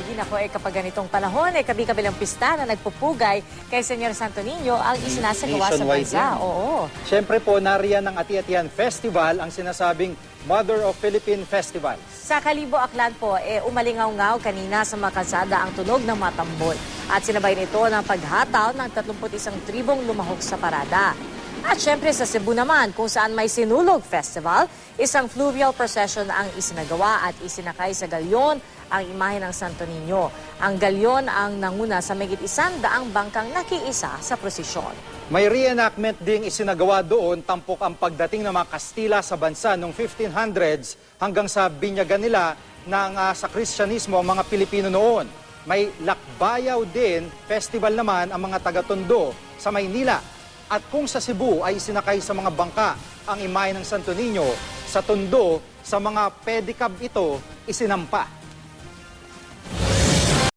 Gigi, nako eh kapag ganitong panahon, eh kabi-kabilang pista na nagpupugay kay Senyor Santo Niño ang isinasagawa sa bansa. yan. Oo. Siyempre po, nariyan ng Ati-Atian Festival ang sinasabing Mother of Philippine Festival. Sa Kalibo Aklan po, eh, umalingaw-ngaw kanina sa mga kalsada ang tunog ng matambol. At sinabay nito ng paghataw ng 31 tribong lumahok sa parada. At syempre sa Cebu naman, kung saan may Sinulog Festival, isang fluvial procession ang isinagawa at isinakay sa galyon ang imahe ng Santo Niño. Ang galyon ang nanguna sa megit isang daang bangkang nakiisa sa prosesyon. May reenactment ding isinagawa doon tampok ang pagdating ng mga Kastila sa bansa noong 1500s hanggang sa binyagan nila ng ah, sa Kristyanismo ang mga Pilipino noon. May Lakbayaw din, festival naman ang mga taga-Tondo sa Maynila. At kung sa Cebu ay sinakay sa mga bangka ang imahe ng Santo Niño, sa Tondo, sa mga pedicab ito, isinampa.